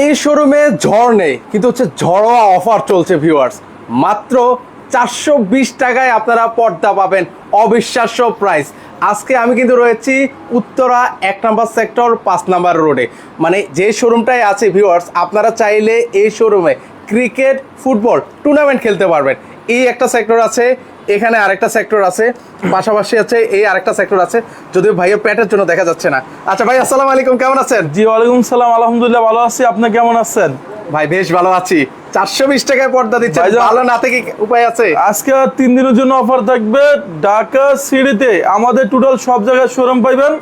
এই শোরুমে ঝড় নেই, কিন্তু হচ্ছে ঝড়োয়া অফার চলছে ভিউয়ার্স মাত্র চারশো বিশ টাকায় আপনারা পর্দা পাবেন। অবিশ্বাস্য প্রাইস আজকে আমি কিন্তু রয়েছি উত্তরা এক নম্বর সেক্টর পাঁচ নাম্বার রোডে মানে যে শোরুমটাই আছে ভিউয়ার্স আপনারা চাইলে এই শোরুমে ক্রিকেট ফুটবল টুর্নামেন্ট খেলতে পারবেন। এই একটা সেক্টর আছে এখানে আরেকটা সেক্টর আছে পাশাপাশি আছে এই আরেকটা সেক্টর আছে যদিও ভাইয়ের পেটের জন্য দেখা যাচ্ছে না। আচ্ছা ভাই আসসালামু আলাইকুম কেমন আছেন? জি ওয়ালাইকুম সালাম আলহামদুলিল্লাহ ভালো আছি। আপনি কেমন আছেন? ভাই বেশ ভালো আছি। চারশো বিশ টাকায় পর্দা দিচ্ছে ভালো না থেকে উপায় আছে? আজকে তিন দিনের জন্য অফার থাকবে ঢাকা সিটিতে। আমাদের টোটাল সব জায়গায় শোরুম পাইবেন।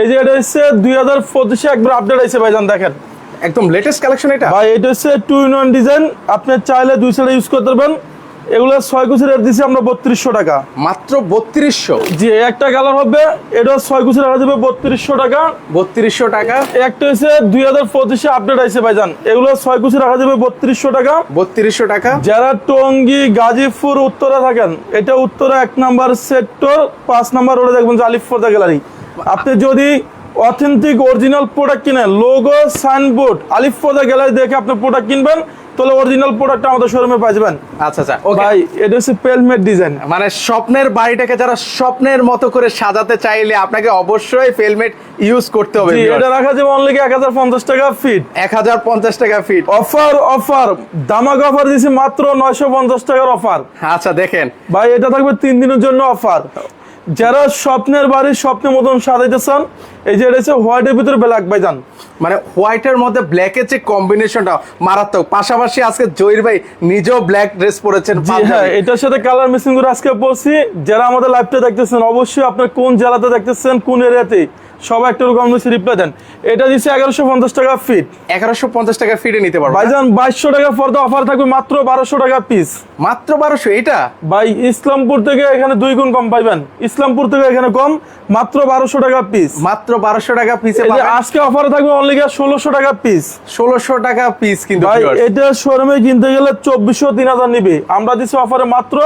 এই যে এটা হচ্ছে দুই হাজার পঁচিশে একবার আপডেট আছে ভাইজান দেখেন। একদম লেটেস্ট কালেকশন এটা? ভাই এটা হচ্ছে টু ইন ওয়ান ডিজাইন আপনি চাইলে দুই সাইডে ইউজ করতে পারবেন। এগুলো ছয় কুচি রেট দিচ্ছি আমরা বত্রিশশো টাকা। মাত্র বত্রিশশো? জি একটা কালার হবে এটা ছয় কুচি রাখা যাবে বত্রিশশো টাকা। বত্রিশশো টাকা? একটা হচ্ছে দুই হাজার পঁচিশে আপডেট আছে ভাইজান। এগুলো ছয় কুচি রাখা যাবে বত্রিশশো টাকা। বত্রিশশো টাকা? যারা টঙ্গী গাজীপুর উত্তরা থাকেন এটা উত্তরা এক নাম্বার সেক্টর পাঁচ নাম্বার রোডে দেখবেন যে আলিফর্দা গ্যালারি আপনি যদি অথেন্টিক অরিজিনাল প্রোডাক্ট কিনেন লোগো সাইনবোর্ড আলিফর্দা গ্যালারি দেখে আপনি প্রোডাক্ট কিনবেন তাহলে অরিজিনাল প্রোডাক্ট আমাদের শোরুমে পাইবেন। আচ্ছা আচ্ছা ভাই এটা হচ্ছে পেলমেট ডিজাইন মানে স্বপ্নের বাড়িটাকে যারা স্বপ্নের মতো করে সাজাতে চাইলে আপনাকে অবশ্যই হেলমেট ইউজ করতে হবে এটা রাখা যাবে অনলি এক হাজার পঞ্চাশ টাকা ফিট এক হাজার পঞ্চাশ টাকা ফিট অফার অফার দামাক অফার দিছি মাত্র নয়শো পঞ্চাশ টাকার অফার আচ্ছা দেখেন। ভাই এটা থাকবে তিন দিনের জন্য অফার যারা স্বপ্নের বাড়ি স্বপ্নের মতন সাজাইতে চান এই যে রয়েছে হচ্ছে হোয়াইটের ভিতরে ব্ল্যাক ভাই যান মানে হোয়াইটের মধ্যে ব্ল্যাকের যে কম্বিনেশনটা মারাত্মক। পাশাপাশি আজকে জহির ভাই নিজেও ব্ল্যাক ড্রেস পরেছেন হ্যাঁ এটার সাথে কালার মিসিং করে আজকে বলছি যারা আমাদের লাইভটা দেখতেছেন অবশ্যই আপনার কোন জেলাতে দেখতেছেন কোন এরিয়াতে সবাই একটা রকম রিপ্লাই দেন। এটা দিচ্ছে এগারোশো পঞ্চাশ টাকা ফিট এগারোশো পঞ্চাশ টাকা ফিটে নিতে পারব ভাইজান বাইশশো টাকা পর্দা অফার থাকবে মাত্র বারোশো টাকা পিস মাত্র বারোশো এটা ভাই ইসলামপুর থেকে এখানে দুই গুণ কম পাইবেন। ইসলামপুর থেকে এখানে কম মাত্র বারোশো টাকা পিস মাত্র বারোশো টাকা পিসে আজকে অফারে থাকবে অনলি ষোলোশো টাকা পিস ষোলোশো টাকা পিস কিন্তু ভাই। এটা শোরুমে কিনতে গেলে চব্বিশশো তিন হাজার নিবে। আমরা দিচ্ছি অফারে মাত্র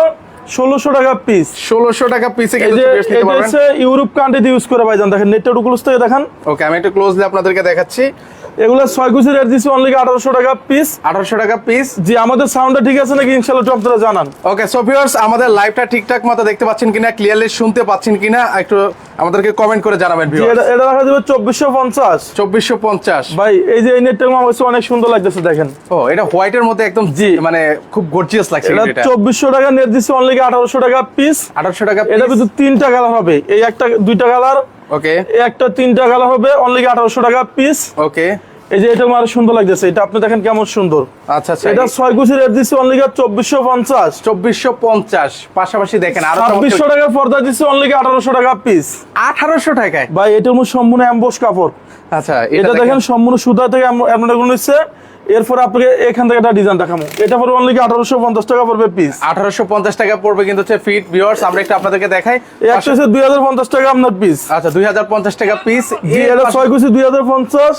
ষোলোশো টাকা পিস ষোলোশো টাকা পিসে ইউরোপ কান্ট্রিতে ইউজ করে ভাইজান দেখেন নেটটা টুকুলস থেকে দেখেন। ওকে আমি একটু ক্লোজলি আপনাদেরকে দেখাচ্ছি। এগুলো ছয় কুচি রেট দিচ্ছি অনলি আঠারোশো টাকা পিস আঠারোশো টাকা পিস জি আমাদের সাউন্ডটা ঠিক আছে নাকি? ইনশাল্লাহ একটু আপনারা জানান। ওকে সো ভিউয়ার্স আমাদের লাইভটা ঠিকঠাক মতো দেখতে পাচ্ছেন কিনা ক্লিয়ারলি শুনতে পাচ্ছেন কিনা একটু আমাদেরকে কমেন্ট করে জানাবেন এটা রাখা যাবে চব্বিশশো পঞ্চাশ। চব্বিশশো পঞ্চাশ। ভাই এই যে এই নেটটা আমার অনেক সুন্দর লাগতেছে দেখেন। ও এটা হোয়াইটের মধ্যে একদম জি। মানে খুব গর্জিয়াস লাগছে এটা চব্বিশশো টাকা নেট দিচ্ছে অনলি আঠারোশো টাকা পিস আঠারোশো টাকা এটা কিন্তু তিনটা কালার হবে। এই একটা দুইটা কালার ওকে এই একটা তিনটা কালার হবে অনলি আঠারোশো টাকা পিস ওকে এই যে এটা আমার সুন্দর লাগতেছে। এটা আপনি দেখেন কেমন সুন্দর। আচ্ছা আচ্ছা। এটা ছয় কুচি রেট দিচ্ছি অনলি চব্বিশশো পঞ্চাশ। চব্বিশশো পঞ্চাশ পাশাপাশি দেখেন আরও টাকার পর্দা দিচ্ছি অনলি আঠারোশো টাকা পিস আঠারোশো টাকায়? ভাই এটার মধ্যে সম্পূর্ণ অ্যাম্বোস কাপড়। আচ্ছা এটা দেখেন সম্পূর্ণ সুতা থেকে আপনার নিচ্ছে। এরপর আপনাকে এখান থেকে একটা ডিজাইন দেখাবো। এটা পড়বে অনলি আঠারোশো পঞ্চাশ টাকা পড়বে পিস আঠারোশো পঞ্চাশ টাকা পড়বে কিন্তু হচ্ছে ফিট ভিউয়ার্স আমরা একটু আপনাদেরকে দেখাই। হচ্ছে হাজার পঞ্চাশ টাকা আপনার পিস আচ্ছা দুই হাজার পঞ্চাশ টাকা পিস এটা ছয় কুচি দুই হাজার পঞ্চাশ।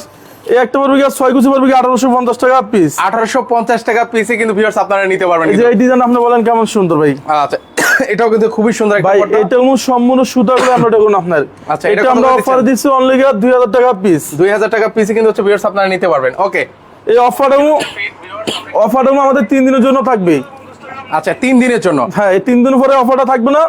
এই একটা কি কুচি কি টাকা পিস আঠারোশো পঞ্চাশ টাকা পিসে কিন্তু ভিউয়ার্স আপনারা নিতে পারবেন এই যে এই ডিজাইন আপনি বলেন কেমন সুন্দর ভাই। আচ্ছা এটাও কিন্তু খুবই সুন্দর একটা ভাই পর্দা। এটা মূল সম্পূর্ণ সুতা করে আমরা দেখুন আপনার। আচ্ছা, এটা আমরা অফার অনলি টাকা পিস দুই হাজার টাকা পিসে কিন্তু হচ্ছে ভিউয়ার্স আপনারা নিতে পারবেন। ওকে এই আমাদের তিন দিনের জন্য থাকবে। আচ্ছা তিন দিনের জন্য। হ্যাঁ এই তিন দিন পরে অফারটা থাকবে না।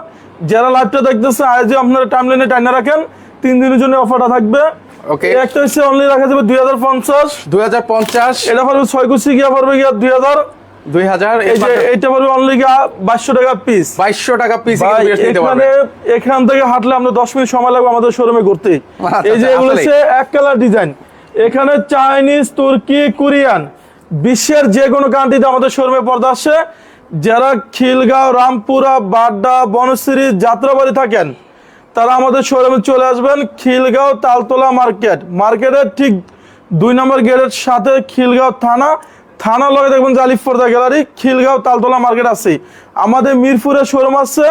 যারা লাইভটা দেখতেছে আজও আপনারা টাইম লাইনে টাইনা রাখেন তিন দিনের জন্য অফারটা থাকবে। ওকে একটা হচ্ছে অনলি রাখা যাবে দুই হাজার পঞ্চাশ। দুই হাজার পঞ্চাশ। এটা পড়বে ছয় কুচি গিয়া পড়বে গিয়া দুই হাজার। দুই হাজার এই যে পড়বে অনলি গিয়া বাইশশো টাকা পিস বাইশশো টাকা পিস এখানে এখান থেকে হাঁটলে আমরা দশ মিনিট সময় লাগবে আমাদের শোরুমে ঘুরতে। আচ্ছা, এই যে আচ্ছা, এগুলো হচ্ছে এক কালার ডিজাইন এখানে চাইনিজ তুর্কি কোরিয়ান বিশ্বের যে কোনো কান্ট্রিতে আমাদের শোরুমে পর্দা আসছে যারা খিলগাঁও রামপুরা বাড্ডা বনশ্রী যাত্রাবাড়ি থাকেন তারা আমাদের শোরুমে চলে আসবেন খিলগাঁও তালতলা মার্কেট। মার্কেটের ঠিক দুই নম্বর গেটের সাথে খিলগাঁও থানা। থানা লগে দেখবেন জালিফপর্দা গ্যালারি খিলগাঁও তালতলা মার্কেট আছে। আমাদের মিরপুরের শোরুম আছে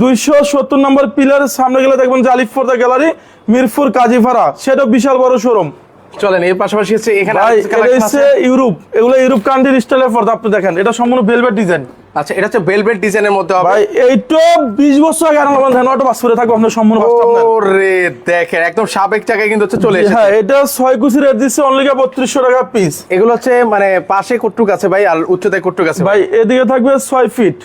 দুইশো সত্তর নম্বর পিলারের সামনে গেলে দেখবেন জালিফপর্দা গ্যালারি মিরপুর কাজীপাড়া। সেটা বিশাল বড় শোরুম। চলেন এর পাশাপাশি হচ্ছে এখানে। ইউরোপ। এগুলো ইউরোপ কান্ট্রির স্টাইলের পর্দা আপনি দেখেন। এটা সম্পূর্ণ ভেলভেট ডিজাইন আচ্ছা এটা হচ্ছে বেলভেট ডিজাইনের মধ্যে হবে। ভাই এইটা বিশ বছর আগে আমার ধান ওটা পাস করে থাকব আপনার সম্পূর্ণ আপনার। ওরে দেখেন একদম সাবেক টাকায় কিন্তু হচ্ছে চলে এসেছে হ্যাঁ এটা ছয় কুচি রেট দিচ্ছে অনলি বত্রিশশো টাকা পিস এগুলো হচ্ছে মানে পাশে কুট্টুক আছে ভাই আর উচ্চতায় কুট্টুক আছে ভাই। এদিকে থাকবে ছয় ফিট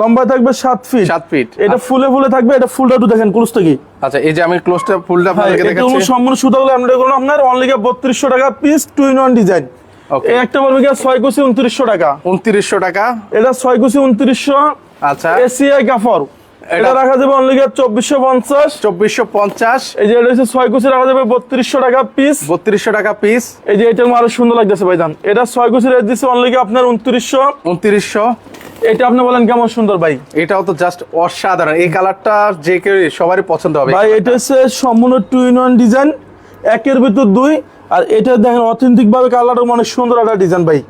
লম্বায় থাকবে সাত ফিট সাত ফিট এটা ফুলে ফুলে থাকবে এটা ফুলটা একটু দেখেন ক্লোজটা কি? আচ্ছা এই যে আমি ক্লোজটা ফুলটা হ্যাঁ আপনাদেরকে এটা দেখাচ্ছি। সম্পূর্ণ সুতাগুলো আমরা এগুলো আপনার অনলি বত্রিশশো টাকা piece two in one design. এই একটা পড়বে গিয়ে ছয় কুচি উনত্রিশশো টাকা। উনত্রিশশো টাকা। এটা ছয় কুচি উনত্রিশশো। আচ্ছা। এসিআই কাফর এটা এটা- রাখা যাবে অনলি চব্বিশশো পঞ্চাশ। চব্বিশশো পঞ্চাশ। এই যে এটা হচ্ছে ছয় কুচি রাখা যাবে বত্রিশশো টাকা পিস বত্রিশশো টাকা পিস এই যে এটা আরও সুন্দর লাগতেছে ভাইজান। এটা ছয় কুচি রেট দিচ্ছে অনলি আপনার উনত্রিশশো। উনত্রিশশো। এটা আপনি বলেন কেমন সুন্দর ভাই? এটাও তো জাস্ট অসাধারণ। এই কালারটা যে কেউ সবারই পছন্দ হবে। ভাই এটা হচ্ছে সম্পূর্ণ টু ইন ওয়ান ডিজাইন একের ভিতর দুই আর এটা দেখেন অথেন্টিক ভাবে কালারটা অনেক সুন্দর একটা ডিজাইন ভাই।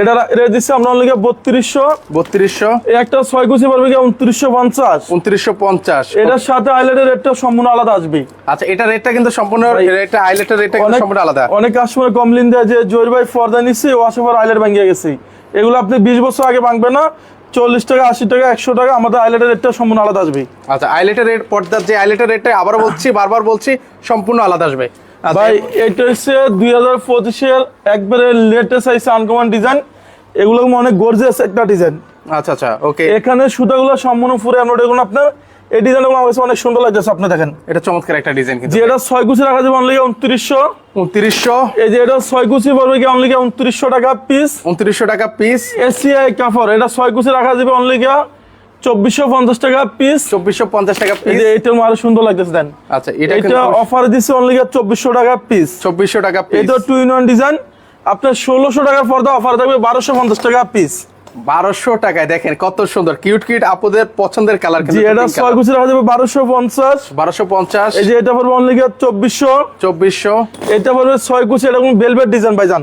এটা রেট দিচ্ছে আমরা অনলি বত্রিশশো। বত্রিশশো। একটা ছয় কুচি পড়বে গিয়ে উনত্রিশশো পঞ্চাশ। উনত্রিশশো পঞ্চাশ। এটার সাথে আইল্যান্ডের রেটটা সম্পূর্ণ আলাদা আসবে। আচ্ছা এটা রেটটা কিন্তু সম্পূর্ণ রেটটা আইলেটের রেটটা অনেক সম্পূর্ণ আলাদা। অনেক কাস্টমার কমপ্লেন দেয় যে জোর ভাই ফর্দা নিচ্ছে ও আসার পর আইলেট ভাঙিয়ে গেছে। এগুলো আপনি বিশ বছর আগে ভাঙবে না চল্লিশ টাকা আশি টাকা একশো টাকা আমাদের আইলেটের রেটটা সম্পূর্ণ আলাদা আসবে। আচ্ছা আইলেটের রেট পর্দার যে আইলেটের রেটটা আবারও বলছি বারবার বলছি সম্পূর্ণ আলাদা আসবে। ভাই এটা হচ্ছে দুই হাজার পঁচিশের একবারে লেটেস্ট আইসে আনকমন ডিজাইন এগুলো অনেক গর্জিয়াস একটা ডিজাইন আচ্ছা আচ্ছা ওকে এখানে সুতাগুলো সম্পূর্ণ ফুরে আমরা এগুলো আপনার। এই ডিজাইনগুলো আমার কাছে অনেক সুন্দর লাগতেছে আপনি দেখেন। এটা চমৎকার একটা ডিজাইন কিন্তু যে এটা ছয় কুচি রাখা যাবে অনলি উনত্রিশশো। উনত্রিশশো। এই যে এটা ছয় কুচি পড়বে কি অনলি উনত্রিশশো টাকা পিস উনত্রিশশো টাকা পিস এসিআই কাপড় এটা ছয় কুচি রাখা যাবে অনলি চব্বিশশো পঞ্চাশ টাকা পিস চব্বিশশো পঞ্চাশ টাকা পিস এটা আরও সুন্দর লাগতেছে দেন। আচ্ছা এটা এটা অফার দিচ্ছে অনলি চব্বিশশো টাকা পিস চব্বিশশো টাকা পিস এটা টু ইন ওয়ান ডিজাইন আপনার ষোলোশো টাকার পর্দা অফার থাকবে বারোশো পঞ্চাশ টাকা পিস বারোশো টাকায় দেখেন কত সুন্দর কিউট কিউট আপুদের পছন্দের কালার জি এটা ছয় রাখা যাবে বারোশো পঞ্চাশ। বারোশো পঞ্চাশ। এই যে এটা পড়বে অনলি চব্বিশশো। চব্বিশশো। এটা পড়বে ছয় এটা কোনো বেলভেট ডিজাইন ভাইজান।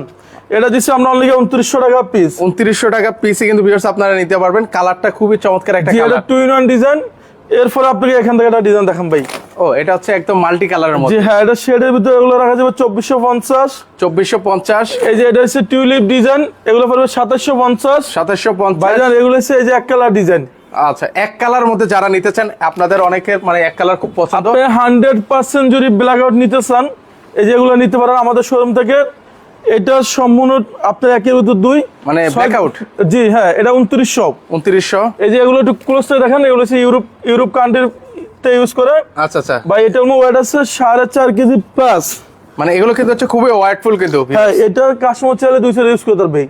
এটা দিচ্ছে আমরা অনলি উনত্রিশশো টাকা পিস উনত্রিশশো টাকা পিসে কিন্তু ভিউয়ার্স আপনারা নিতে পারবেন। কালারটা খুবই চমৎকার একটা এটা colour two in one design এরপরে আপনাকে এখান থেকে একটা ডিজাইন দেখান ভাই। ও এটা হচ্ছে একদম মাল্টি কালারের মধ্যে। হ্যাঁ এটা শেডের ভিতরে এগুলো রাখা যাবে চব্বিশশো পঞ্চাশ। চব্বিশশো পঞ্চাশ। এই যে এটা হচ্ছে টিউলিপ ডিজাইন এগুলো পড়বে সাতাশশো পঞ্চাশ। সাতাশশো পঞ্চাশ। ভাইজান এগুলো হচ্ছে এই যে এক কালার ডিজাইন আচ্ছা এক কালার মধ্যে যারা নিতে চান আপনাদের অনেকের মানে এক কালার খুব পছন্দ। আপনি হান্ড্রেড পার্সেন্ট যদি ব্ল্যাক আউট নিতে চান এই যেগুলো নিতে পারেন আমাদের শোরুম থেকে। এটা সম্পূর্ণ আপনার একের ভিতর দুই। মানে blackout? জি হ্যাঁ এটা উনত্রিশশো। উনত্রিশশো? এই যে এগুলো একটু ক্লোজ করে দেখেন এগুলো হচ্ছে ইউরোপ ইউরোপ কান্ট্রিতে ইউজ করে। আচ্ছা আচ্ছা। বা এটার ওয়েট আছে সাড়ে চার কেজি প্লাস মানে এগুলো কিন্তু হচ্ছে খুবই ওয়াইটফুল কিন্তু হ্যাঁ এটা কাস্টমার চাইলে দুই সাইড ইউজ করতে পারবে।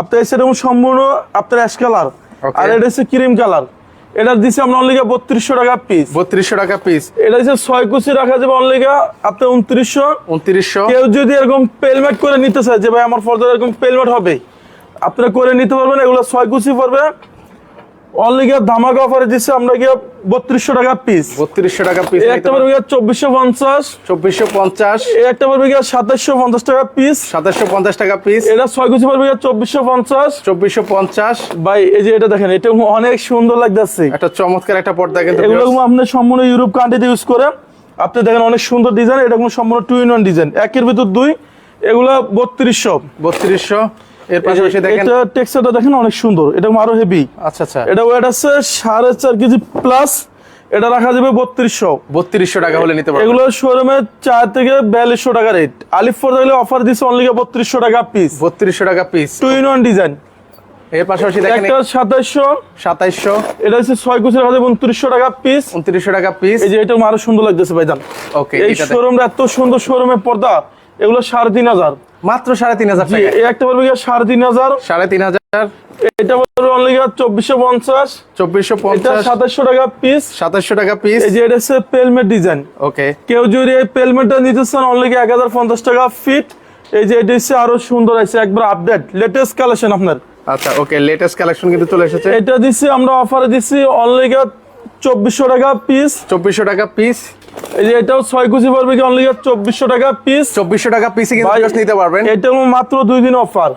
আপনার সেটা সম্পূর্ণ আপনার অ্যাশ কালার আর এটা হচ্ছে ক্রিম কালার এটা দিচ্ছি আমরা অনলিগা বত্রিশশো টাকা পিস বত্রিশশো টাকা পিস এটা হচ্ছে ছয় কুচি রাখা যাবে অনলিগা আপনার উনত্রিশশো। উনত্রিশশো। কেউ যদি এরকম পেলমেট করে নিতে চায় যে ভাই আমার ফর্দার এরকম পেলমেট হবে আপনারা করে নিতে পারবেন এগুলো ছয় কুচি পড়বে। অনলি গিয়ে ধামাকা অফারে দিচ্ছে আমরা গিয়ে বত্রিশশো টাকা পিস বত্রিশশো টাকা পিস একটা পড়বে গিয়ে চব্বিশশো পঞ্চাশ। চব্বিশশো পঞ্চাশ। একটা পড়বে গিয়ে সাতাশশো পঞ্চাশ টাকা পিস সাতাশশো পঞ্চাশ টাকা পিস এটা ছয় কুচি পড়বে গিয়ে চব্বিশশো পঞ্চাশ। চব্বিশশো পঞ্চাশ। ভাই এই যে এটা দেখেন এটা অনেক সুন্দর লাগতেছে। একটা চমৎকার একটা পর্দা কিন্তু এগুলো আপনি সম্পূর্ণ ইউরোপ কান্ট্রিতে ইউজ করে আপনি দেখেন অনেক সুন্দর ডিজাইন এটা কোনো সম্পূর্ণ টু ইন ওয়ান ডিজাইন একের ভিতর দুই এগুলো বত্রিশশো। বত্রিশশো। এর পাশাপাশি দেখেন এটা টেক্সচারটা দেখেন অনেক সুন্দর এটা আরও হেভি আচ্ছা আচ্ছা। এটা ওয়েট আছে সাড়ে চার কেজি প্লাস এটা রাখা যাবে বত্রিশশো। বত্রিশশো টাকা হলে নিতে পারবেন। এগুলো শোরুমে চার থেকে বিয়াল্লিশশো টাকা রেট আলিফ ফোর থাকলে অফার দিচ্ছে অনলি বত্রিশশো টাকা পিস বত্রিশশো টাকা piece two in one design এর পাশাপাশি দেখেন একটা সাতাইশশো। সাতাইশশো। এটা হচ্ছে ছয় কুচি রাখা যাবে উনত্রিশশো টাকা পিস উনত্রিশশো টাকা পিস এই যে এটা আরও সুন্দর লাগতেছে ভাইজান। ওকে এই শোরুমটা এত সুন্দর শোরুমের পর্দা। এগুলো সাড়ে তিন হাজার। মাত্র সাড়ে তিন হাজার একটা বলবে সাড়ে তিন হাজার। সাড়ে তিন হাজার। এটা বলবে অনলি চব্বিশশো পঞ্চাশ। চব্বিশশো পঞ্চাশ। সাতাশশো টাকা পিস সাতাশশো টাকা পিস এই যে এটা হচ্ছে পেলমেট ডিজাইন ওকে কেউ যদি এই পেলমেটটা নিতে চান অনলি এক হাজার পঞ্চাশ টাকা ফিট এই যে এটা হচ্ছে আরও সুন্দর আছে একবার আপডেট লেটেস্ট কালেকশন আপনার। আচ্ছা ওকে লেটেস্ট কালেকশন কিন্তু চলে এসেছে। এটা দিচ্ছি আমরা অফারে দিচ্ছি অনলি চব্বিশশো টাকা পিস চব্বিশশো টাকা পিস এই যে এটাও ছয় কুচি পড়বে কি? অনলি চব্বিশশো টাকা পিস চব্বিশশো টাকা পিসে কিন্তু নিতে পারবেন। এটা মাত্র দুই দিন অফার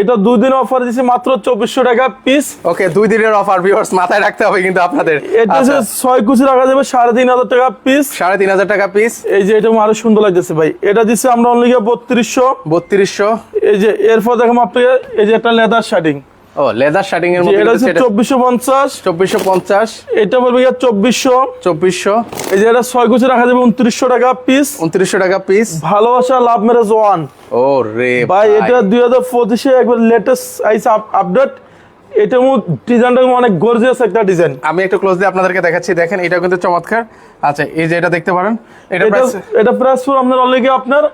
এটা দুই দিন অফার দিচ্ছি মাত্র চব্বিশশো টাকা পিস ওকে দুই দিনের অফার ভিউয়ার্স মাথায় রাখতে হবে কিন্তু আপনাদের। এটা আচ্ছা, হচ্ছে ছয় কুচি রাখা যাবে সাড়ে তিন হাজার টাকা পিস সাড়ে তিন হাজার টাকা পিস এই যে এটা আরও সুন্দর লাগতেছে ভাই। এটা দিচ্ছে আমরা অনলি বত্রিশশো। বত্রিশশো। এই যে এরপর দেখো আপনাকে এই যে একটা লেদার শার্টিং ও লেদার শার্টিং এর মধ্যে এটা হচ্ছে চব্বিশশো পঞ্চাশ। চব্বিশশো পঞ্চাশ। এটা পড়বে গিয়ে চব্বিশশো। চব্বিশশো। এই যে এটা ছয় কুচি রাখা যাবে উনত্রিশশো টাকা পিস উনত্রিশশো টাকা পিস ভালোবাসা লাভ ম্যারেজ ওয়ান ও রে ভাই এটা দুই হাজার পঁচিশে একবার লেটেস্ট আইসে আপডেট এটা ডিজাইনটা অনেক গর্জিয়াস একটা ডিজাইন আমি একটু ক্লোজ দিয়ে আপনাদেরকে দেখাচ্ছি। দেখেন এটা কিন্তু চমৎকার। আচ্ছা এই যে এটা দেখতে পারেন। এটা এটা প্রাইস পুরো আপনার অলরেডি আপনার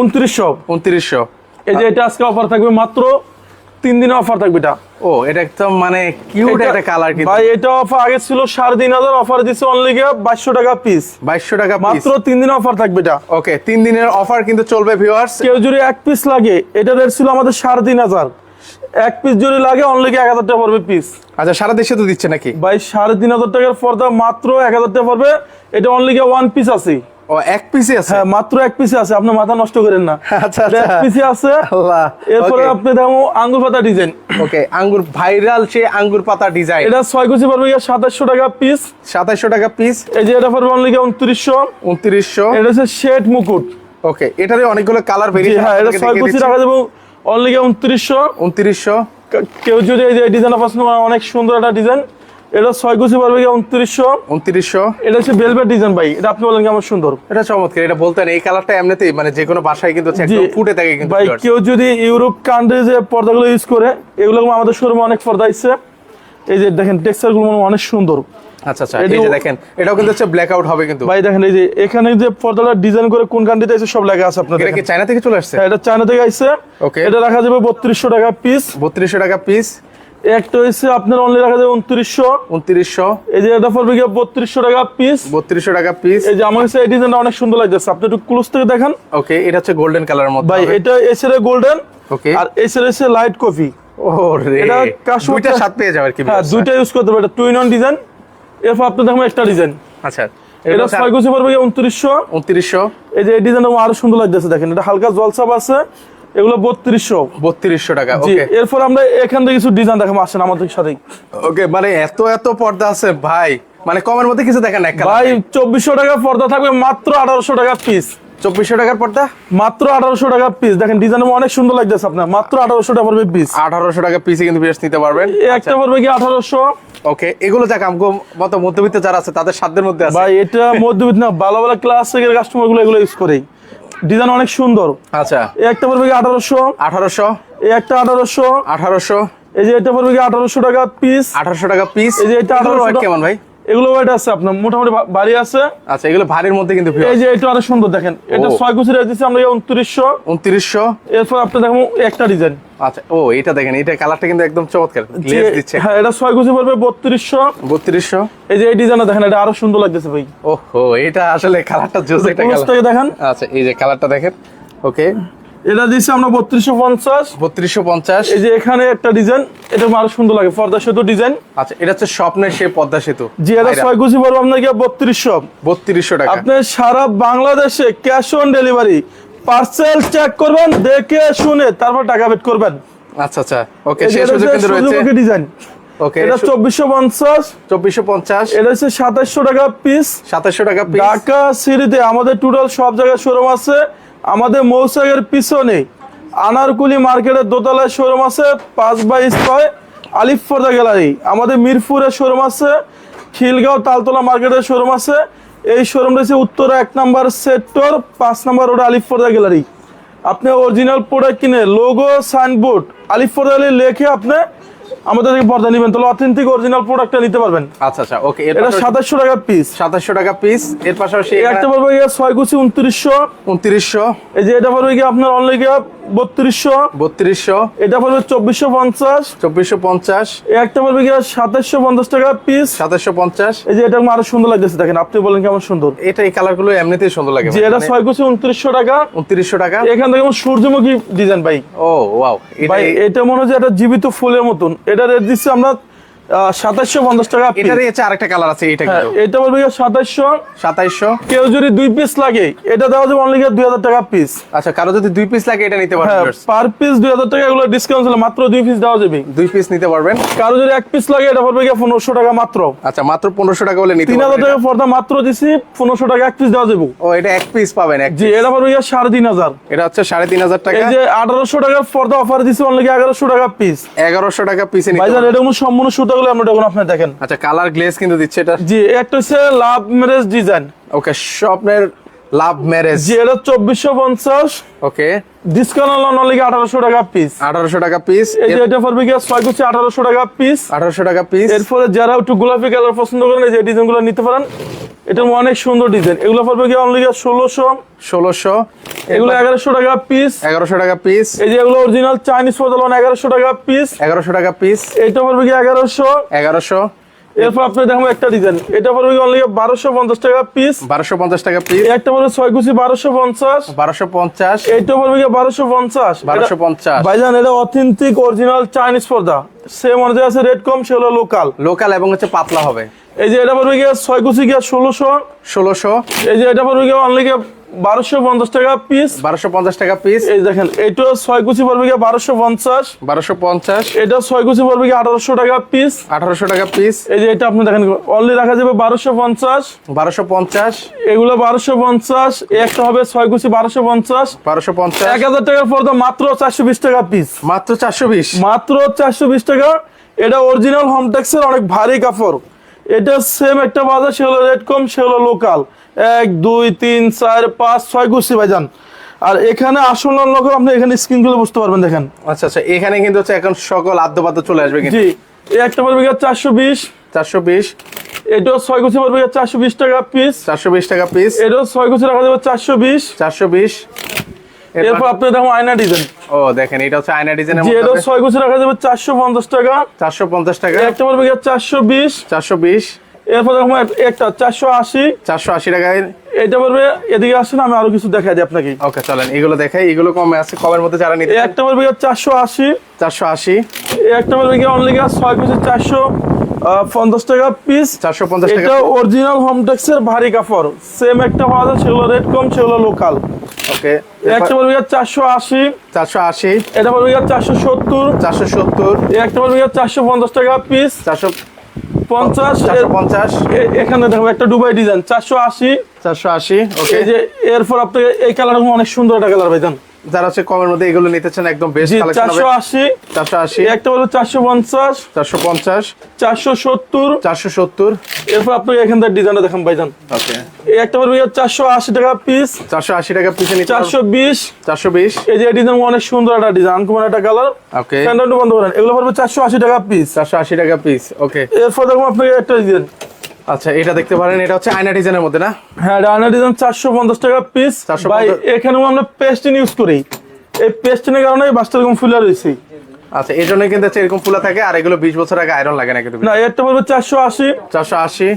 উনত্রিশশো। উনত্রিশশো। এই যে এটা আজকে অফার থাকবে মাত্র তিন দিনে অফার থাকবে এটা। ও এটা একদম মানে কিউট একটা কালার কিন্তু। ভাই এটা অফার আগে ছিল সাড়ে তিন হাজার অফার দিচ্ছে অনলি গিয়ে বাইশশো টাকা পিস বাইশশো টাকা মাত্র তিন দিনে অফার থাকবে এটা। ওকে তিন দিনের অফার কিন্তু চলবে ভিউয়ার্স কেউ যদি এক পিস লাগে এটা রেট ছিল আমাদের সাড়ে তিন হাজার। এক পিস যদি লাগে অনলি এক হাজার টাকা পড়বে পিস আচ্ছা সারা দেশে তো দিচ্ছে নাকি? ভাই সাড়ে তিন হাজার টাকার পর্দা মাত্র এক হাজার টাকা পড়বে। এটা অনলি গিয়ে ওয়ান পিস আছে। ও এক পিসই আছে? হ্যাঁ মাত্র এক পিসে আছে আপনার মাথা নষ্ট করেন না। আচ্ছা এটা এক আচ্ছা পিসে আছে আল্লাহ এরপরে আপনি দেখো আঙ্গুর পাতা ডিজাইন ওকে আঙ্গুর ভাইরাল সে আঙ্গুর পাতা ডিজাইন এটা ছয় কুচি পড়বে গিয়ে সাতাশশো টাকা পিস সাতাশশো টাকা পিস এই যে এটা পড়বে অনলি গিয়ে উনত্রিশশো। উনত্রিশশো। এটা হচ্ছে শেড মুকুট। ওকে এটারই অনেকগুলো কালার বেরিয়েছে হ্যাঁ এটা ছয় কুচি রাখা যাবে অনলি গিয়ে উনত্রিশশো। উনত্রিশশো। কেউ যদি এই যে ডিজাইনটা পছন্দ করে অনেক সুন্দর একটা ডিজাইন এটা ছয় পড়বে গিয়ে উনত্রিশশো? উনত্রিশশো। এটা হচ্ছে বেলভেট ডিজাইন ভাই এটা আপনি বলেন কেমন সুন্দর। এটা চমৎকার এটা বলতেন এই কালারটা এমনিতেই মানে যে কোনো বাসায় কিন্তু। ফুটে থাকে কিন্তু ভাই কেউ যদি ইউরোপ কান্ট্রি যে পর্দাগুলো ইউজ করে এগুলো আমাদের শোরুমে অনেক পর্দা আসছে এই যে দেখেন অনেক সুন্দর। আচ্ছা আচ্ছা এটা- এই যে দেখেন এটাও কিন্তু হচ্ছে ব্ল্যাক আউট হবে কিন্তু। ভাই দেখেন এই যে এখানে যে পর্দাটা ডিজাইন করে কোন কান্ট্রিতে আছে সব লেখা আছে আপনার এটা কি চায়না থেকে চলে আসছে? হ্যাঁ, এটা চায়না থেকে আইছে। Okay. এটা রাখা যাবে বত্রিশশো টাকা পিস বত্রিশশো টাকা পিস একটা হচ্ছে আপনার অনলি রাখা যাবে উনত্রিশশো। উনত্রিশশো। এই যে এটা পড়বে গিয়ে বত্রিশশো টাকা পিস বত্রিশশো টাকা পিস এই যে আমার কাছে এই ডিজাইনটা অনেক সুন্দর লাগতেছে। আপনি একটু ক্লোজ থেকে দেখেন। ওকে এটা হচ্ছে গোল্ডেন কালারের মধ্যে ভাই এটা এসের গোল্ডেন ওকে আর এসের এসে লাইট কফি ও রে এটা কাস্টমার- দুইটা স্বাদ পেয়ে যাবে আর কি হ্যাঁ দুইটা ইউজ করতে পারে। টু ইন ওয়ান ডিজাইন এরপর আপনি দেখুন একটা ডিজাইন আচ্ছা এটা ছয় পড়বে গিয়ে উনত্রিশশো। উনত্রিশশো। এই যে এই ডিজাইনটা আরও সুন্দর লাগতেছে। দেখেন এটা হালকা জলসাপ আছে। এগুলো বত্রিশশো। বত্রিশশো টাকা এরপর আমরা এখান থেকে কিছু ডিজাইন দেখাবো আসেন আমাদের সাথে ওকে মানে এত এত পর্দা আছে ভাই। মানে কমের মধ্যে কিছু দেখেন ভাই চব্বিশশো টাকা পর্দা থাকবে মাত্র আঠারোশো টাকা পিস চব্বিশশো টাকার পর্দা? মাত্র আঠারোশো টাকা পিস দেখেন ডিজাইন অনেক সুন্দর লাগতেছে আপনার। মাত্র আঠারোশো টাকা পড়বে পিস আঠারোশো টাকা পিসে কিন্তু বিয়ার্স নিতে পারবেন। একটা পড়বে কি আঠারোশো? ওকে এগুলো যাক আমগো মতো মধ্যবিত্ত যারা আছে তাদের সাধ্যের মধ্যে আছে। ভাই এটা মধ্যবিত্ত না ভালো ভালো ক্লাসিকের কাস্টমারগুলো এগুলো ইউজ করে। ডিজাইন অনেক সুন্দর। আচ্ছা। এই একটা পড়বে কি আঠারোশো? আঠারোশো। এই একটা আঠারোশো। আঠারোশো। এই যে এটা পড়বে কি আঠারোশো টাকা পিস আঠারোশো টাকা পিস এই যে এটা আঠারোশো 1800 কেমন ভাই? এগুলো ওয়েট আছে আপনার মোটামুটি বাড়ি আছে। আচ্ছা এগুলো ভারীর মধ্যে কিন্তু এই যে এটা অনেক সুন্দর দেখেন এটা ছয় কুচি রেট দিচ্ছি আমরা উনত্রিশশো। উনত্রিশশো। এরপর আপনি দেখুন একটা ডিজাইন আচ্ছা ও এটা দেখেন এটা কালারটা কিন্তু একদম চমৎকার গ্লেজ দিচ্ছে। হ্যাঁ এটা ছয় কুচি পড়বে বত্রিশশো। বত্রিশশো। এই যে এই ডিজাইনটা দেখেন এটা আরও সুন্দর লাগতেছে ভাই। ওহো এটা আসলে কালারটা জোস একটা কালার দেখেন। আচ্ছা এই যে কালারটা দেখেন ওকে এটা দিচ্ছি আমরা বত্রিশশো পঞ্চাশ। বত্রিশশো পঞ্চাশ। এই যে এখানে একটা ডিজাইন এটা আরও সুন্দর লাগে পর্দা সেতু ডিজাইন। আচ্ছা এটা হচ্ছে স্বপ্নের সে পদ্মা সেতু। জি এটা ছয় কুচি পড়বে আপনার গিয়ে বত্রিশশো? বত্রিশশো টাকা। আপনি সারা বাংলাদেশে cash on delivery parcel check করবেন দেখে শুনে তারপর টাকা পেড করবেন। আচ্ছা আচ্ছা ওকে শেষ সুযোগ কিন্তু রয়েছে। ডিজাইন। ওকে এটা চব্বিশশো পঞ্চাশ। চব্বিশশো পঞ্চাশ। এটা হচ্ছে সাতাশশো টাকা পিস। সাতাশশো টাকা পিস। ঢাকা সিটিতে আমাদের টোটাল সব জায়গায় শোরুম আছে। আমাদের মৌসাগের পিছনে আনারকুলি মার্কেটের দোতলায় শোরুম আছে, পাঁচ বাই ছয় আলিফ ফর্দা গ্যালারি। আমাদের মিরপুরের শোরুম আছে, খিলগাঁও তালতলা মার্কেটের শোরুম আছে। এই শোরুম রয়েছে উত্তরা এক নম্বর সেক্টর পাঁচ নম্বর রোড আলিফ ফর্দা গ্যালারি। আপনি অরিজিনাল প্রোডাক্ট কিনে লোগো সাইনবোর্ড আলিফ গ্যালারি লেখে আপনি আমাদের থেকে পর্দা নেবেন তাহলে অথেন্টিক অরিজিনাল প্রোডাক্টটা নিতে পারবেন। আচ্ছা আচ্ছা ওকে এটা সাতাশশো টাকা পিস সাতাশশো টাকা পিস এর পাশাপাশি একটা পড়বে গিয়ে ছয় কুচি উনত্রিশশো। উনত্রিশশো। এই যে এটা পড়বে গিয়ে আপনার অনলাইন গিয়ে বত্রিশশো। বত্রিশশো। এটা পড়বে চব্বিশশো পঞ্চাশ। চব্বিশশো পঞ্চাশ। এই একটা পড়বে গিয়ে সাতাশশো পঞ্চাশ টাকা পিস সাতাশশো পঞ্চাশ। এই যে এটা আরও সুন্দর লাগতেছে দেখেন আপনি বলেন কেমন সুন্দর। এটা এই কালারগুলো এমনিতেই সুন্দর লাগে যে এটা ছয় কুচি উনত্রিশশো টাকা। উনত্রিশশো টাকা। এখান থেকে সূর্যমুখী ডিজাইন ভাই। ও ওয়াও এটা ভাই এটা মনে হচ্ছে একটা জীবিত ফুলের মতন। এটা রেট দিচ্ছি আমরা সাতাশশো পঞ্চাশ টাকা। এটারই আরেকটা কালার আছে এটা হ্যাঁ এটা পড়বে সাতাশশো। সাতাইশশো কেউ যদি দুই পিস লাগে এটা দেওয়া যাবে অনলি দুই হাজার টাকা পিস আচ্ছা কারও যদি দুই পিস লাগে এটা নিতে হ্যাঁ পারবেন পার পিস দুই হাজার টাকা এগুলো ডিসকাউন্ট ছিল মাত্র দুই পিস দেওয়া যাবে। দুই পিস নিতে পারবেন। কারও যদি এক পিস লাগে এটা পড়বে গিয়ে পনেরোশো টাকা মাত্র। আচ্ছা মাত্র পনেরোশো টাকা বলে নিতে তিন হাজার টাকা পর্দা মাত্র দিছি পনেরোশো টাকা এক পিস দেওয়া যাবে। এটা। ও এটা এক পিস পাবেন জি এটা পড়বে গিয়ে সাড়ে তিন হাজার। এটা হচ্ছে সাড়ে তিন হাজার টাকা। এই যে আঠারোশো টাকার পর্দা অফার দিছি অনলি এগারোশো টাকা পিস এগারোশো টাকা পিসে ভাইজান এটা সম্পূর্ণ সুতাগুলো আমরা যখন আপনি দেখেন। আচ্ছা কালার গ্লেজ কিন্তু দিচ্ছে এটা। জি একটা হচ্ছে লাভ ম্যারেজ ডিজাইন ওকে স্বপ্নের লাভ ম্যারেজ জি এটা চব্বিশশো পঞ্চাশ। ওকে ডিসকাউন্ট অনলি আঠারোশো টাকা পিস আঠারোশো টাকা পিস এই যে এটা পড়বে গিয়ে ছয় কুচি আঠারোশো টাকা পিস আঠারোশো টাকা পিস এরপরে যারা একটু গোলাপি কালার পছন্দ করেন এই যে ডিজাইনগুলো নিতে পারেন এটা অনেক সুন্দর ডিজাইন এগুলো পড়বে গিয়ে অনলি ষোলোশো। ষোলোশো। এগুলো এগারোশো টাকা পিস এগারোশো টাকা পিস এই যে এগুলো অরিজিনাল চাইনিজ পদলন এগারোশো টাকা পিস এগারোশো টাকা পিস এইটা পড়বে গিয়ে এগারোশো। এগারোশো। এরপর আপনি দেখো একটা ডিজাইন এটা পড়বে অনলি বারোশো পঞ্চাশ টাকা পিস বারোশো পঞ্চাশ টাকা পিস একটা পড়বে ছয় কুচি বারোশো পঞ্চাশ। বারোশো পঞ্চাশ। এইটা পড়বে গিয়ে বারোশো পঞ্চাশ। বারোশো পঞ্চাশ। ভাইজান এটা অথেন্টিক অরিজিনাল চাইনিজ পর্দা। সেম অনুযায়ী আছে রেট কম সে হলো লোকাল লোকাল এবং হচ্ছে পাতলা হবে। এই যে এটা পড়বে গিয়ে ছয় কুচি গিয়ে ষোলোশো? ষোলোশো। এই যে এটা পড়বে গিয়ে অনলি গিয়ে বারোশো পঞ্চাশ টাকা পিস বারোশো পঞ্চাশ টাকা পিস এই দেখেন কুচি পড়বে এটা কুচি পড়বে টাকা পিস আঠারোশো টাকা পিস এই যে এটা আপনি দেখেন অনলি রাখা যাবে বারোশো পঞ্চাশ। বারোশো পঞ্চাশ। এগুলো বারোশো পঞ্চাশ একটা হবে কুচি টাকার পর্দা মাত্র চারশো বিশ টাকা পিস মাত্র চারশো বিশ। মাত্র চারশো বিশ টাকা। এটা অরিজিনাল হোমটেক্সের অনেক ভারী কাপড়। এটা সেম একটা বাজার সেগুলো রেট কম সেগুলো লোকাল এক দুই তিন চার পাঁচ ছয় গুছি ভাইজান আর এখানে আসল লোক আপনি এখানে স্ক্রিনগুলো বুঝতে পারবেন দেখেন। আচ্ছা আচ্ছা এখানে কিন্তু হচ্ছে এখন সকল আদ্যপাদ্য চলে আসবে কিন্তু। জি এই একটা পড়বে চারশো বিশ। চারশো বিশ। এটাও ছয় গুছি পড়বে চারশো বিশ টাকা পিস চারশো বিশ টাকা পিস এটাও ছয় গুছি রাখা যাবে চারশো বিশ। চারশো বিশ। এরপর আপনি দেখুন আয়না ডিজাইন ও দেখেন এটা হচ্ছে আয়না ডিজাইনের গুছি রাখা যাবে টাকা। চারশো পঞ্চাশ টাকা। একটা পড়বে চারশো বিশ। চারশো বিশ। এরপর একটা চারশো আশি। চারশো আশি টাকায় এটা পড়বে এদিকে আসেন আমি আরও কিছু দেখাই দিই আপনাকে। ওকে চলেন এগুলো দেখাই এগুলো কমে আছে কমের মধ্যে যারা নিতে এই একটা পড়বে চারশো আশি। চারশো আশি। একটা পড়বে গিয়ে অনলি গিয়ে ছয় পিসে চারশো পঞ্চাশ টাকা পিস চারশো পঞ্চাশ টাকা অরিজিনাল হোমটেক্সের ভারী কাপড়। সেম একটা পাওয়া যায় সেগুলো রেট কম সেগুলো লোকাল ওকে একটা চারশো আশি। চারশো আশি। এটা গিয়ে চারশো সত্তর। চারশো সত্তর। একটা চারশো পঞ্চাশ টাকা পিস চারশো পঞ্চাশ পঞ্চাশ। এখানে দেখো একটা দুবাই ডিজাইন চারশো আশি। চারশো আশি ওকে এই যে এরপর আপনাকে এই কালার অনেক সুন্দর একটা কালার ভাইজান যারা হচ্ছে কমের মধ্যে এগুলো নিতে চান একদম বেস্ট কালেকশন চারশো হবে। আশি। চারশো আশি। এই একটা পঞ্চাশ। চারশো সত্তর। চারশো সত্তর। এরপর আপনাকে এখান থেকে ডিজাইনটা দেখান ভাইজান। ওকে এই একটা চারশো আশি টাকা পিস চারশো আশি টাকা পিছে নিতে চারশো বিশ। চারশো বিশ। এই যে ডিজাইন অনেক সুন্দর একটা ডিজাইন আনকমন একটা কালার ওকে স্ট্যান্ডার্ড বন্ধ করেন এগুলো পড়বে চারশো আশি টাকা পিস চারশো আশি টাকা পিস ওকে এরপর দেখুন আপনাকে একটা ডিজাইন আচ্ছা এটা দেখতে পারেন এটা হচ্ছে আয়না ডিজাইনের মধ্যে না? হ্যাঁ ডানা ডিজাইন চারশো পঞ্চাশ টাকা পিস 450 ভাই এখানেও আমরা পেস্টিন ইউজ করি। এই পেস্টিনের কারণে এই বাসটা এরকম ফুলে রয়েছে আচ্ছা এই জন্য কিন্তু এরকম ফুলা থাকে আর এগুলো বিশ বছর আগে আয়রন লাগে না কিন্তু না এটা বলব চারশো আশি। চারশো আশি।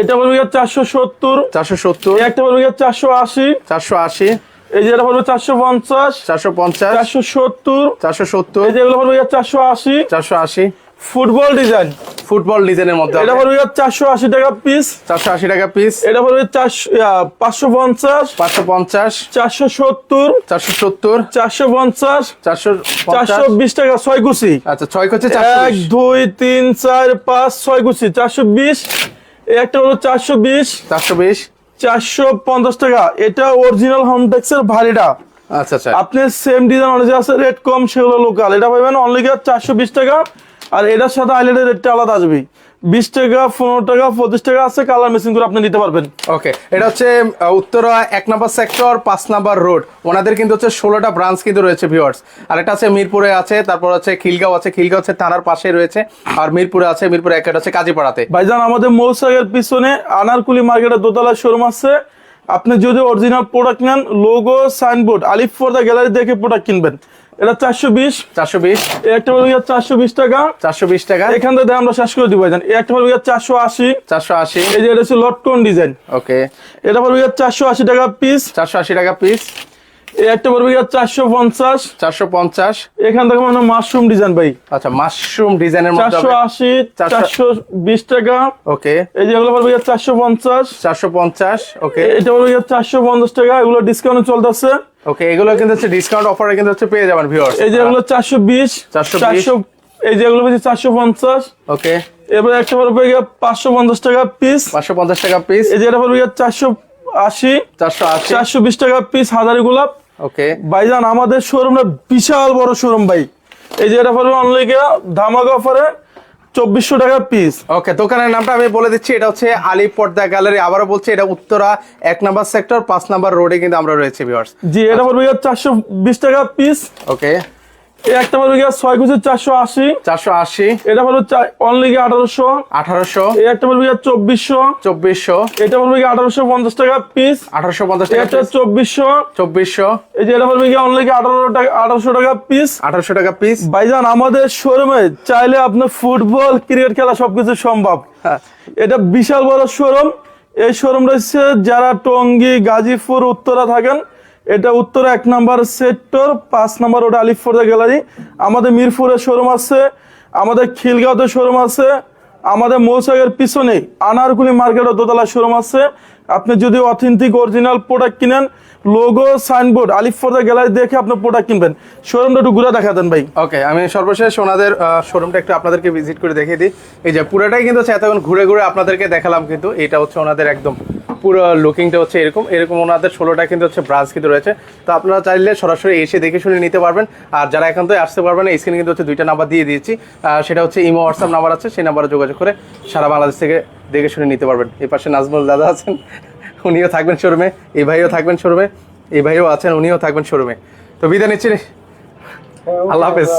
এটা বলব চারশো সত্তর। চারশো সত্তর। একটা বলব চারশো আশি। চারশো আশি। এই যে এটা বলব চারশো পঞ্চাশ। চারশো পঞ্চাশ। চারশো সত্তর। চারশো সত্তর। এই যে এগুলো বলব চারশো আশি। চারশো আশি। Football design. ফুটবল ডিজাইনের মধ্যে এটা চারশো আশি টাকা পিস চারশো আশি টাকা পিস এটা বলব চারশো পাঁচশো পঞ্চাশ। পাঁচশো পঞ্চাশ। চারশো সত্তর। চারশো সত্তর। চারশো পঞ্চাশ। চারশো চারশো পঞ্চাশ বিশ টাকা ছয় কুচি আচ্ছা ছয় এক দুই তিন চার পাঁচ ছয় কুচি চারশো বিশ। এই একটা হলো চারশো বিশ। চারশো বিশ। চারশো পঞ্চাশ টাকা। এটা অরিজিনাল হোমটেক্সের ভারীটা আচ্ছা আচ্ছা। আপনি সেম ডিজাইন অনুযায়ী আছে রেট কম সেগুলো লোকাল এটা পাবেন অনলি চারশো বিশ টাকা। আর এটার সাথে আইল্যান্ডের রেটটা আলাদা আসবে বিশ টাকা পনেরো টাকা পঁচিশ টাকা আছে কালার মেশিন করে আপনি নিতে পারবেন। ওকে এটা হচ্ছে উত্তরা এক নাম্বার সেক্টর পাঁচ নাম্বার রোড ওনাদের কিন্তু হচ্ছে ষোলোটা ব্রাঞ্চ কিন্তু রয়েছে ভিউয়ার্স আর এটা আছে মিরপুরে আছে তারপর হচ্ছে খিলগাঁও আছে। খিলগাঁও হচ্ছে থানার পাশে রয়েছে। আর মিরপুরে আছে মিরপুরে একটা আছে কাজীপাড়াতে। ভাইজান আমাদের মৌসাগের পিছনে আনারকুলি মার্কেটের দোতলা শোরুম আছে। আপনি যদি অরিজিনাল প্রোডাক্ট নেন logo signboard Alif for the gallery দেখে প্রোডাক্ট কিনবেন। এটা চারশো বিশ। চারশো বিশ। একটা চারশো বিশ টাকা। চারশো বিশ টাকা। এখান থেকে আমরা শেষ করে দিব এই একটা বলব চারশো আশি। চারশো আশি। এই যে এটা হচ্ছে লটকন ডিজাইন। ওকে। এটা চারশো আশি টাকা পিস চারশো আশি টাকা পিস এই একটা পড়বে চারশো পঞ্চাশ। চারশো পঞ্চাশ। এখান থেকে মানে মাশরুম ডিজাইন ভাই। আচ্ছা মাশরুম ডিজাইনের চারশো আশি চারশো- বিশ টাকা। ওকে। এই যে এগুলো পড়বে চারশো পঞ্চাশ। চারশো পঞ্চাশ ওকে। এটা পড়বে চারশো পঞ্চাশ টাকা। এগুলো ডিসকাউন্ট চলতেছে। ওকে এগুলো কিন্তু হচ্ছে ডিসকাউন্ট অফারে কিন্তু হচ্ছে পেয়ে যাবেন ভিউয়ার্স এই যে বিশ 420 চারশো এই যে এগুলো পেয়েছি চারশো পঞ্চাশ। ওকে এবার একটা পড়বে গিয়ে পাঁচশো পঞ্চাশ টাকা পিস পাঁচশো পঞ্চাশ টাকা পিস এই যে এটা পড়বে গিয়ে চারশো আশি। চারশো আশি। চারশো বিশ টাকা পিস হাজারি গোলাপ। ওকে ভাইজান আমাদের শোরুমটা বিশাল বড় শোরুম ভাই। এই যে এটা পড়বে অনলি গিয়ে ধামাকা অফারে চব্বিশশো টাকা পিস ওকে দোকানের নামটা আমি বলে দিচ্ছি এটা হচ্ছে আলী পর্দা গ্যালারি। আবারও বলছি এটা উত্তরা এক নাম্বার সেক্টর পাঁচ নাম্বার রোডে কিন্তু আমরা রয়েছে ভিউয়ার্স জি এটা পড়বে চারশো বিশ টাকা পিস ওকে একটা পড়বে গিয়ে ছয় কুচি চারশো আশি। চারশো আশি। এটা পড়বে অনলি গিয়ে আঠারোশো। আঠারোশো। এই একটা পড়বে গিয়ে চব্বিশশো। চব্বিশশো। এটা পড়বে গিয়ে আঠারোশো পঞ্চাশ টাকা পিস আঠারোশো পঞ্চাশ টাকা চব্বিশশো। চব্বিশশো। এই যে এটা পড়বে গিয়ে অনলি গিয়ে আঠারো টাকা আঠারোশো টাকা পিস আঠারোশো টাকা পিস ভাইজান আমাদের শোরুমে চাইলে আপনার ফুটবল ক্রিকেট খেলা সবকিছু সম্ভব। হ্যাঁ। এটা বিশাল বড় শোরুম এই শোরুমটা হচ্ছে যারা টঙ্গী গাজীপুর উত্তরা থাকেন এটা উত্তর এক নাম্বার সেক্টর, পাঁচ নাম্বার ওটা আলিফোর্দা গ্যালারি। আমাদের মিরপুরের শোরুম আছে, আমাদের খিলগাঁওতে শোরুম আছে, আমাদের মৌসাগের পিছনে আনারকুলি ও দোতলা শোরুম আছে। আপনি যদি অথেন্টিক অরিজিনাল প্রোডাক্ট কিনেন লোগো সাইনবোর্ড আলিফোর্দা গ্যালারি দেখে আপনি প্রোডাক্ট কিনবেন। শোরুমটা একটু ঘুরে দেখা দেন ভাই। ওকে আমি সর্বশেষ ওনাদের শোরুমটা একটু আপনাদেরকে ভিজিট করে দেখিয়ে দিই। এই যে পুরোটাই কিন্তু হচ্ছে এতক্ষণ ঘুরে ঘুরে আপনাদেরকে দেখালাম কিন্তু এটা হচ্ছে ওনাদের একদম পুরো লুকিংটা হচ্ছে এরকম এরকম ওনাদের ষোলোটা কিন্তু হচ্ছে ব্রাঞ্চ কিন্তু রয়েছে। তো আপনারা চাইলে সরাসরি এসে দেখে শুনে নিতে পারবেন। আর যারা একান্তই আসতে পারবেন না স্ক্রিনে কিন্তু হচ্ছে দুইটা নাম্বার দিয়ে দিয়েছি। সেটা হচ্ছে ইমো হোয়াটসঅ্যাপ নাম্বার আছে, সেই নাম্বারে যোগাযোগ করে সারা বাংলাদেশ থেকে দেখে শুনে নিতে পারবেন। এই পাশে নাজমুল দাদা আছেন উনিও থাকবেন শোরুমে এই ভাইও থাকবেন শোরুমে এই ভাইও আছেন উনিও থাকবেন শোরুমে। তো বিদায় নিচ্ছি। আল্লাহ হাফেজ।